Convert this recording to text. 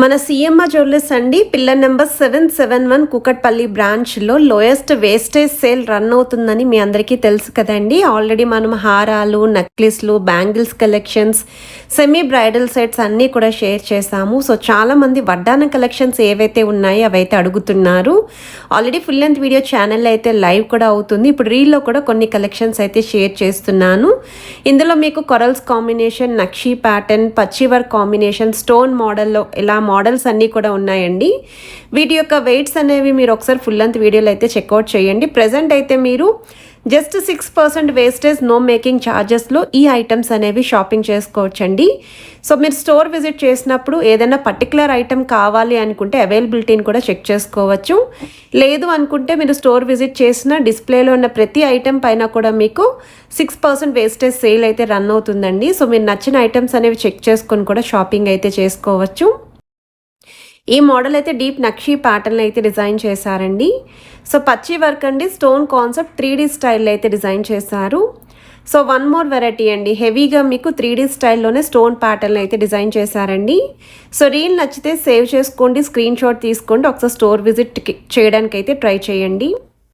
మన CMR jewellers అండి. Pillar number seven seven one Kukatpally బ్రాంచ్లో లోయెస్ట్ వేస్టేజ్ సేల్ రన్ అవుతుందని మీ అందరికీ తెలుసు కదండి. ఆల్రెడీ మనం హారాలు నెక్లెస్లు bangles collections semi bridal sets అన్నీ కూడా షేర్ చేశాము. సో చాలామంది వడ్డాన కలెక్షన్స్ ఏవైతే ఉన్నాయో అవైతే అడుగుతున్నారు. Already full length video channel అయితే లైవ్ కూడా అవుతుంది. ఇప్పుడు రీల్లో కూడా కొన్ని కలెక్షన్స్ అయితే షేర్ చేస్తున్నాను. ఇందులో మీకు కొరల్స్ కాంబినేషన్ నక్షీ ప్యాటర్న్ పచ్చి వర్క్ కాంబినేషన్ స్టోన్ మోడల్లో ఇలా మోడల్స్ అన్నీ కూడా ఉన్నాయండి. వీటి యొక్క వెయిట్స్ అనేవి మీరు ఒకసారి ఫుల్ లెంత్ వీడియోలు అయితే చెక్అవుట్ చేయండి. ప్రజెంట్ అయితే మీరు just six percent wastage no making ఛార్జెస్లో ఈ ఐటమ్స్ అనేవి షాపింగ్ చేసుకోవచ్చండి. సో మీరు స్టోర్ విజిట్ చేసినప్పుడు ఏదైనా పర్టికులర్ ఐటమ్ కావాలి అనుకుంటే అవైలబిలిటీని కూడా చెక్ చేసుకోవచ్చు. లేదు అనుకుంటే మీరు స్టోర్ విజిట్ చేసిన డిస్ప్లేలో ఉన్న ప్రతి ఐటెం పైన కూడా మీకు సిక్స్ పర్సెంట్ వేస్టేజ్ సేల్ అయితే రన్ అవుతుందండి. సో మీరు నచ్చిన ఐటమ్స్ అనేవి చెక్ చేసుకొని కూడా షాపింగ్ అయితే చేసుకోవచ్చు. ఈ మోడల్ అయితే డీప్ నక్షీ ప్యాటర్న్ అయితే డిజైన్ చేశారండి. సో పచ్చి వర్క్ అండి స్టోన్ కాన్సెప్ట్ త్రీ డీ స్టైల్లో అయితే డిజైన్ చేశారు. సో వన్ మోర్ వెరైటీ అండి హెవీగా మీకు త్రీ డీ స్టైల్లోనే స్టోన్ ప్యాటర్న్ అయితే డిజైన్ చేశారండి. సో రీల్ నచ్చితే సేవ్ చేసుకోండి స్క్రీన్ షాట్ తీసుకోండి ఒకసారి స్టోర్ విజిట్ చేయడానికి అయితే ట్రై చేయండి.